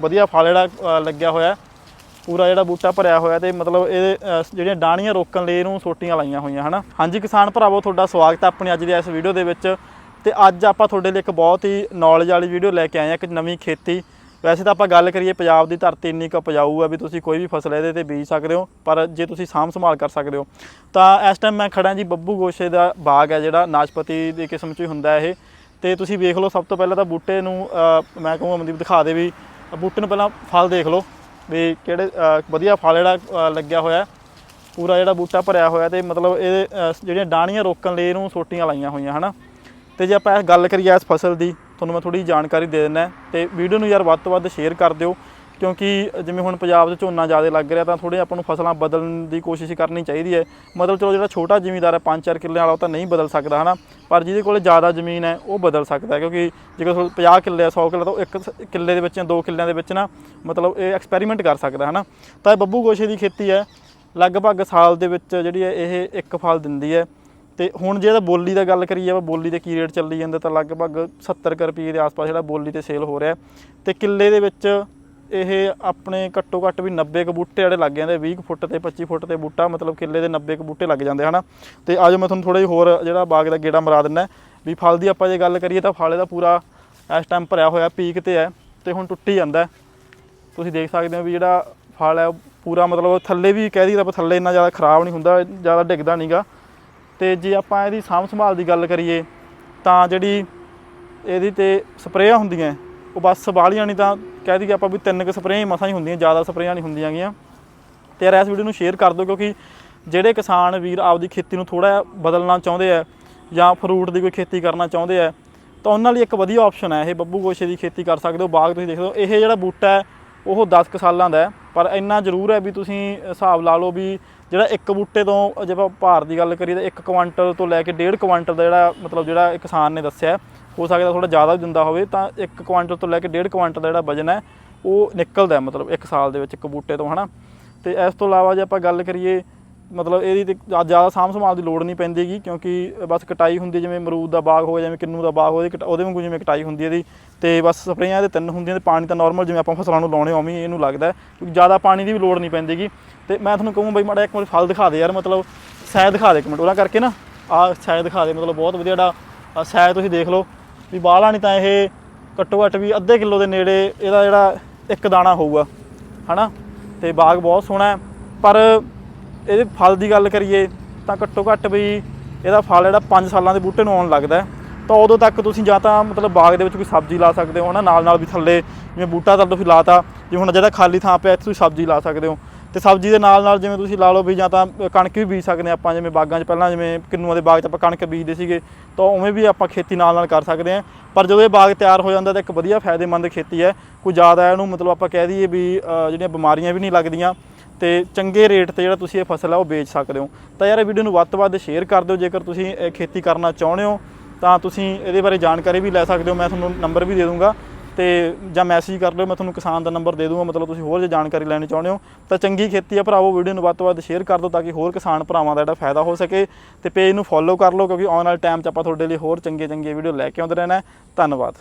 ਵਧੀਆ ਫਲ ਜਿਹੜਾ ਲੱਗਿਆ ਹੋਇਆ ਪੂਰਾ ਜਿਹੜਾ ਬੂਟਾ ਭਰਿਆ ਹੋਇਆ ਤੇ ਮਤਲਬ ਇਹ ਜਿਹੜੀਆਂ ਡਾਣੀਆਂ ਰੋਕਣ ਲਈ ਇਹਨੂੰ ਸੋਟੀਆਂ ਲਾਈਆਂ ਹੋਈਆਂ, ਹਨਾ? ਹਾਂਜੀ ਕਿਸਾਨ ਭਰਾਵੋ, ਤੁਹਾਡਾ ਸਵਾਗਤ ਹੈ ਆਪਣੀ ਅੱਜ ਦੀ ਇਸ ਵੀਡੀਓ ਦੇ ਵਿੱਚ। ਤੇ ਅੱਜ ਆਪਾਂ ਤੁਹਾਡੇ ਲਈ ਇੱਕ ਬਹੁਤ ਹੀ ਨੌਲੇਜ ਵਾਲੀ ਵੀਡੀਓ ਲੈ ਕੇ ਆਏ ਹਾਂ, ਇੱਕ ਨਵੀਂ ਖੇਤੀ। ਵੈਸੇ ਤਾਂ ਆਪਾਂ ਗੱਲ ਕਰੀਏ ਪੰਜਾਬ ਦੀ ਧਰਤੀ ਇੰਨੀ ਕੁ ਉਪਜਾਊ ਆ ਵੀ ਤੁਸੀਂ ਕੋਈ ਵੀ ਫਸਲ ਇਹਦੇ ਤੇ ਬੀਜ ਸਕਦੇ ਹੋ, ਪਰ ਜੇ ਤੁਸੀਂ ਸਾਂਭ ਸੰਭਾਲ ਕਰ ਸਕਦੇ ਹੋ, ਤਾਂ ਇਸ ਟਾਈਮ ਮੈਂ ਖੜਾ ਜੀ ਬੱਬੂ ਗੋਸ਼ੇ ਦਾ ਬਾਗ ਹੈ ਜਿਹੜਾ ਨਾਸ਼ਪਤੀ ਦੀ ਕਿਸਮ 'ਚ ਹੀ ਹੁੰਦਾ ਇਹ। ਤੇ ਤੁਸੀਂ ਵੇਖ ਲਓ, ਸਭ ਤੋਂ ਪਹਿਲਾਂ ਤਾਂ ਬੂਟੇ ਨੂੰ ਮੈਂ ਕਹੂੰਗਾ ਮਨਦੀਪ ਦਿਖਾ ਦੇ ਵੀ ਬੂਟੇ ਨੂੰ ਪਹਿਲਾਂ ਫਲ ਦੇਖ ਲਓ ਵੀ ਕਿਹੜੇ ਵਧੀਆ ਫਲ ਜਿਹੜਾ ਲੱਗਿਆ ਹੋਇਆ ਪੂਰਾ ਜਿਹੜਾ ਬੂਟਾ ਭਰਿਆ ਹੋਇਆ ਤੇ ਮਤਲਬ ਇਹ ਜਿਹੜੀਆਂ ਡਾਣੀਆਂ ਰੋਕਣ ਲਈ ਇਹਨੂੰ ਸੋਟੀਆਂ ਲਾਈਆਂ ਹੋਈਆਂ, ਹਨਾ। ਤੇ ਜੇ ਆਪਾਂ ਗੱਲ ਕਰੀਏ ਇਸ ਫਸਲ ਦੀ, ਤੁਹਾਨੂੰ ਮੈਂ ਥੋੜੀ ਜਾਣਕਾਰੀ ਦੇ ਦਿੰਦਾ ਤੇ ਵੀਡੀਓ ਨੂੰ ਯਾਰ ਵੱਧ ਤੋਂ ਵੱਧ ਸ਼ੇਅਰ ਕਰ ਦਿਓ। ਕਿਉਂਕਿ ਜਿਵੇਂ ਹੁਣ ਪੰਜਾਬ 'ਚ ਝੋਨਾ ਜ਼ਿਆਦਾ ਲੱਗ ਰਿਹਾ ਤਾਂ ਥੋੜੇ ਆਪਾਂ ਨੂੰ ਫਸਲਾਂ ਬਦਲਣ ਦੀ ਕੋਸ਼ਿਸ਼ ਕਰਨੀ ਚਾਹੀਦੀ ਹੈ। ਮਤਲਬ ਚਲੋ ਜਿਹੜਾ ਛੋਟਾ ਜ਼ਿਮੀਂਦਾਰ ਹੈ 5-4 ਕਿੱਲੇ ਵਾਲਾ ਉਹ ਤਾਂ ਨਹੀਂ ਬਦਲ ਸਕਦਾ, ਹਨਾ? ਪਰ ਜਿਹਦੇ ਕੋਲ ਜ਼ਿਆਦਾ ਜ਼ਮੀਨ ਹੈ, ਉਹ ਬਦਲ ਸਕਦਾ ਹੈ ਕਿਉਂਕਿ ਜੇਕਰ ਤੁਹਾਡੇ 50 ਕਿੱਲੇ ਆ 100 ਕਿੱਲੇ ਤਾਂ ਉਹ ਇੱਕ ਕਿੱਲੇ ਦੇ ਵਿੱਚ ਜਾਂ ਦੋ ਕਿੱਲਿਆਂ ਦੇ ਵਿੱਚ ਨਾ ਮਤਲਬ ਇਹ ਐਕਸਪੈਰੀਮੈਂਟ ਕਰ ਸਕਦਾ, ਹਨਾ? ਤਾਂ ਇਹ ਬੱਬੂ ਗੋਸ਼ੇ ਦੀ ਖੇਤੀ ਹੈ। ਲਗਭਗ ਸਾਲ ਦੇ ਵਿੱਚ ਜਿਹੜੀ ਹੈ, ਇਹ ਇੱਕ ਫਲ ਦਿੰਦੀ ਹੈ। ਤੇ ਹੁਣ ਜੇ ਤਾਂ ਬੋਲੀ ਦਾ ਗੱਲ ਕਰੀਏ, ਆਪਾਂ ਬੋਲੀ ਦੇ ਕੀ ਰੇਟ ਚੱਲੀ ਜਾਂਦਾ, ਤਾਂ ਲਗਭਗ 70 ਕੁ ਰੁਪਏ ਦੇ ਆਸ-ਪਾਸ ਜਿਹੜਾ ਬੋਲੀ ਤੇ ਸੇਲ ਹੋ ਰਿਹਾ। ਤੇ ਕਿੱਲੇ ਦੇ ਵਿੱਚ ਇਹ ਆਪਣੇ ਘੱਟੋ ਘੱਟ ਵੀ 90 ਕੁ ਬੂਟੇ ਜਿਹੜੇ ਲੱਗ ਜਾਂਦੇ 20 ਕੁ ਫੁੱਟ ਤੇ 25 ਫੁੱਟ ਤੇ ਬੂਟਾ, ਮਤਲਬ ਕਿੱਲੇ ਦੇ 90 ਕੁ ਬੂਟੇ ਲੱਗ ਜਾਂਦੇ ਹਨਾ। ਤੇ ਆਜੋ ਮੈਂ ਤੁਹਾਨੂੰ ਥੋੜਾ ਜਿਹਾ ਹੋਰ ਜਿਹੜਾ ਬਾਗ ਦਾ ਗੇੜਾ ਮਰਾ ਦਿੰਦਾ ਵੀ ਫਲ ਦੀ ਆਪਾਂ ਜੇ ਗੱਲ ਕਰੀਏ ਤਾਂ ਫਲ ਇਹਦਾ ਪੂਰਾ ਇਸ ਟਾਈਮ ਭਰਿਆ ਹੋਇਆ ਪੀਕ ਤੇ ਹੈ ਤੇ ਹੁਣ ਟੁੱਟੀ ਜਾਂਦਾ ਤੁਸੀਂ ਦੇਖ ਸਕਦੇ ਹੋ ਵੀ ਜਿਹੜਾ ਫਲ ਹੈ ਉਹ ਪੂਰਾ ਮਤਲਬ ਥੱਲੇ ਵੀ ਕਹਿ ਦਈਏ ਤਾਂ ਥੱਲੇ ਇੰਨਾ ਜ਼ਿਆਦਾ ਖਰਾਬ ਨਹੀਂ ਹੁੰਦਾ, ਜ਼ਿਆਦਾ ਡਿੱਗਦਾ ਨਹੀਂਗਾ ਤੇ ਜੇ ਆਪਾਂ ਇਹਦੀ ਸਾਂਭ ਸੰਭਾਲ ਦੀ ਗੱਲ ਕਰੀਏ ਤਾਂ ਜਿਹੜੀ ਇਹਦੀ ਤੇ ਸਪਰੇਆਂ ਹੁੰਦੀਆਂ ਬਸ ਵਾਲੀਆਂ ਨਹੀਂ ਤਾਂ ਕਹਿ ਦਈਏ ਆਪਾਂ ਵੀ ਤਿੰਨ ਕੁ ਸਪਰੇਆਂ ਮਸਾਂ ਹੀ ਹੁੰਦੀਆਂ, ਜ਼ਿਆਦਾ ਸਪਰੇਆਂ ਨਹੀਂ ਹੁੰਦੀਆਂ ਗੀਆਂ। ਤੇ ਯਾਰ ਇਸ ਵੀਡੀਓ ਨੂੰ ਸ਼ੇਅਰ ਕਰ ਦਿਓ ਕਿਉਂਕਿ ਜਿਹੜੇ ਕਿਸਾਨ ਵੀਰ ਆਪਦੀ ਖੇਤੀ ਨੂੰ ਥੋੜਾ ਬਦਲਣਾ ਚਾਹੁੰਦੇ ਆ ਜਾਂ ਫਰੂਟ ਦੀ ਕੋਈ ਖੇਤੀ ਕਰਨਾ ਚਾਹੁੰਦੇ ਆ, ਤਾਂ ਉਹਨਾਂ ਲਈ ਇੱਕ ਵਧੀਆ ਆਪਸ਼ਨ ਹੈ ਇਹ। ਬੱਬੂ ਗੋਸ਼ੇ ਦੀ ਖੇਤੀ ਕਰ ਸਕਦੇ ਹੋ, ਬਾਗ ਤੁਸੀਂ ਦੇਖ ਲਓ ਇਹ ਜਿਹੜਾ ਬੂਟਾ ਹੈ, ਉਹ 10 ਕੁ ਸਾਲਾਂ ਦਾ ਹੈ, ਪਰ ਇੰਨਾ ਜ਼ਰੂਰ ਹੈ ਵੀ ਤੁਸੀਂ ਹਿਸਾਬ ਲਾ ਲਓ ਵੀ ਜਿਹੜਾ ਇੱਕ ਬੂਟੇ ਤੋਂ ਜੇ ਆਪਾਂ ਭਾਰ ਦੀ ਗੱਲ ਕਰੀਏ ਤਾਂ 1 ਕੁਆਂਟਲ ਤੋਂ ਲੈ ਕੇ 1.5 ਕੁਆਂਟਲ ਦਾ ਜਿਹੜਾ ਮਤਲਬ ਜਿਹੜਾ ਕਿਸਾਨ ਨੇ ਦੱਸਿਆ ਹੋ ਸਕਦਾ ਥੋੜਾ ਜ਼ਿਆਦਾ ਵੀ ਦਿੰਦਾ ਹੋਵੇ, ਤਾਂ 1 ਕੁਆਂਟਲ ਤੋਂ ਲੈ ਕੇ 1.5 ਕੁਆਂਟਲ ਦਾ ਜਿਹੜਾ ਵਜਨ ਹੈ, ਉਹ ਨਿਕਲਦਾ ਮਤਲਬ ਇੱਕ ਸਾਲ ਦੇ ਵਿੱਚ, ਇੱਕ ਬੂਟੇ ਤੋਂ, ਹਨਾ? ਤੇ ਇਸ ਤੋਂ ਇਲਾਵਾ ਜੇ ਆਪਾਂ ਗੱਲ ਕਰੀਏ, ਮਤਲਬ ਇਹਦੀ ਤੇ ਜ਼ਿਆਦਾ ਸਾਂਭ ਸੰਭਾਲ ਦੀ ਲੋੜ ਨਹੀਂ ਪੈਂਦੀਗੀ, ਕਿਉਂਕਿ ਬਸ ਕਟਾਈ ਹੁੰਦੀ ਜਿਵੇਂ ਅਮਰੂਦ ਦਾ ਬਾਗ ਹੋ ਜਿਵੇਂ ਕਿੰਨੂ ਦਾ ਬਾਗ ਉਹਦੀ ਕਟ- ਉਹਦੇ ਵਾਂਗੂ ਜਿਵੇਂ ਕਟਾਈ ਹੁੰਦੀ ਇਹਦੀ। ਤੇ ਬਸ ਸਪਰੇਆਂ ਇਹਦੇ ਤਿੰਨ ਹੁੰਦੀਆਂ ਤੇ ਪਾਣੀ ਤਾਂ ਨਾਰਮਲ ਜਿਵੇਂ ਆਪਾਂ ਫਸਲਾਂ ਨੂੰ ਲਾਉਣੇ, ਉਵੇਂ ਇਹਨੂੰ ਲੱਗਦਾ ਕਿਉਂਕਿ ਜ਼ਿਆਦਾ ਪਾਣੀ ਦੀ ਵੀ ਲੋੜ ਨਹੀਂ ਪੈਂਦੀਗੀ। ਤੇ ਮੈਂ ਤੁਹਾਨੂੰ ਕਹੂੰ ਬਈ, ਮਾੜਾ ਇੱਕ ਵਾਰ ਫਲ ਦਿਖਾ ਦੇ ਯਾਰ, ਮਤਲਬ ਸਾਇਦ ਦਿਖਾ ਦੇ ਇੱਕ ਮਿੰਟ, ਉਹਨਾਂ ਕਰਕੇ ਨਾ, ਆਹ ਸਾਇਦ ਦਿਖਾ ਦੇ, ਮਤਲਬ ਬਹੁਤ ਵਧੀਆ ਜਿਹੜਾ ਸਾਇਦ ਤੁਸੀਂ ਦੇਖ ਲਓ। ਵੀ ਬਾਹਲਾ ਨਹੀਂ ਤਾਂ ਇਹ ਘੱਟੋ ਘੱਟ ਵੀ ਅੱਧੇ ਕਿਲੋ ਦੇ ਨੇੜੇ ਇਹਦਾ ਜਿਹੜਾ ਇੱਕ ਦਾਣਾ ਹੋਊਗਾ, ਹਨਾ? ਤੇ ਬਾਗ ਬਹੁਤ ਸੋਹਣਾ ਪਰ ਇਹਦੇ ਫਲ ਦੀ ਗੱਲ ਕਰੀਏ ਤਾਂ ਘੱਟੋ ਘੱਟ ਵੀ ਇਹਦਾ ਫਲ ਜਿਹੜਾ 5 ਸਾਲਾਂ ਦੇ ਬੂਟੇ ਨੂੰ ਆਉਣ ਲੱਗਦਾ ਤਾਂ ਉਦੋਂ ਤੱਕ ਤੁਸੀਂ ਜਾਂ ਤਾਂ ਮਤਲਬ ਬਾਗ ਦੇ ਵਿੱਚ ਕੋਈ ਸਬਜ਼ੀ ਲਾ ਸਕਦੇ ਹੋ ਨਾ ਨਾਲ ਨਾਲ ਵੀ ਥੱਲੇ ਜਿਵੇਂ ਬੂਟਾ ਤਾਂ ਤੁਸੀਂ ਲਾਤਾ, ਜੇ ਹੁਣ ਜਿਹੜਾ ਖਾਲੀ ਥਾਂ ਪਿਆ ਇੱਥੇ ਤੁਸੀਂ ਸਬਜ਼ੀ ਲਾ ਸਕਦੇ ਹੋ। ਤੇ ਸਬਜ਼ੀ ਦੇ ਨਾਲ ਨਾਲ ਜਿਵੇਂ ਤੁਸੀਂ ਲਾ ਲਓ ਵੀ ਜਾਂ ਤਾਂ ਕਣਕ ਵੀ ਬੀਜ ਸਕਦੇ ਹਾਂ ਆਪਾਂ, ਜਿਵੇਂ ਬਾਗਾਂ 'ਚ ਪਹਿਲਾਂ ਜਿਵੇਂ ਕਿੰਨੂਆਂ ਦੇ ਬਾਗ 'ਚ ਆਪਾਂ ਕਣਕ ਬੀਜਦੇ ਸੀਗੇ, ਤਾਂ ਉਵੇਂ ਵੀ ਆਪਾਂ ਖੇਤੀ ਨਾਲ ਨਾਲ ਕਰ ਸਕਦੇ ਹਾਂ। ਪਰ ਜਦੋਂ ਇਹ ਬਾਗ ਤਿਆਰ ਹੋ ਜਾਂਦਾ ਤਾਂ ਇੱਕ ਵਧੀਆ ਫਾਇਦੇਮੰਦ ਖੇਤੀ ਹੈ। ਕੋਈ ਜ਼ਿਆਦਾ ਇਹਨੂੰ ਮਤਲਬ ਆਪਾਂ ਕਹਿ ਦਈਏ ਵੀ ਜਿਹੜੀਆਂ ਬਿਮਾਰੀਆਂ ਵੀ ਨਹੀਂ ਲੱਗਦੀਆਂ ਤੇ ਚੰਗੇ ਰੇਟ ਤੇ ਜਿਹੜਾ ਤੁਸੀਂ ਇਹ ਫਸਲ ਆ ਉਹ ਵੇਚ ਸਕਦੇ ਹੋ। ਤਾਂ ਯਾਰ ਇਹ ਵੀਡੀਓ ਨੂੰ ਵੱਧ ਤੋਂ ਵੱਧ ਸ਼ੇਅਰ ਕਰ ਦਿਓ। ਜੇਕਰ ਤੁਸੀਂ ਖੇਤੀ ਕਰਨਾ ਚਾਹੁੰਦੇ ਹੋ ਤਾਂ ਤੁਸੀਂ ਇਹਦੇ ਬਾਰੇ ਜਾਣਕਾਰੀ ਵੀ ਲੈ ਸਕਦੇ ਹੋ। ਮੈਂ ਤੁਹਾਨੂੰ ਨੰਬਰ ਵੀ ਦੇ ਦੂੰਗਾ। ਤੇ ਜਾਂ ਮੈਸੇਜ ਕਰ ਲਿਓ, ਮੈਂ ਤੁਹਾਨੂੰ ਕਿਸਾਨ ਦਾ ਨੰਬਰ ਦੇ ਦੂੰਗਾ, ਮਤਲਬ ਤੁਸੀਂ ਹੋਰ ਜੇ ਜਾਣਕਾਰੀ ਲੈਣੀ ਚਾਹੁੰਦੇ ਹੋ, ਤਾਂ ਚੰਗੀ ਖੇਤੀ ਆ ਭਰਾਵੋ ਵੀਡੀਓ ਨੂੰ ਵੱਧ ਤੋਂ ਵੱਧ ਸ਼ੇਅਰ ਕਰ ਦਿਓ ਤਾਂ ਕਿ ਹੋਰ ਕਿਸਾਨ ਭਰਾਵਾਂ ਦਾ ਜਿਹੜਾ ਫਾਇਦਾ ਹੋ ਸਕੇ ਤੇ ਪੇਜ ਨੂੰ ਫੋਲੋ ਕਰ ਲਓ, ਕਿਉਂਕਿ ਆਉਣ ਵਾਲੇ ਟਾਈਮ 'ਚ ਆਪਾਂ ਤੁਹਾਡੇ ਲਈ ਹੋਰ ਚੰਗੇ ਚੰਗੇ ਵੀਡੀਓ ਲੈ ਕੇ ਆਉਂਦੇ ਰਹਿਣਾ ਧੰਨਵਾਦ।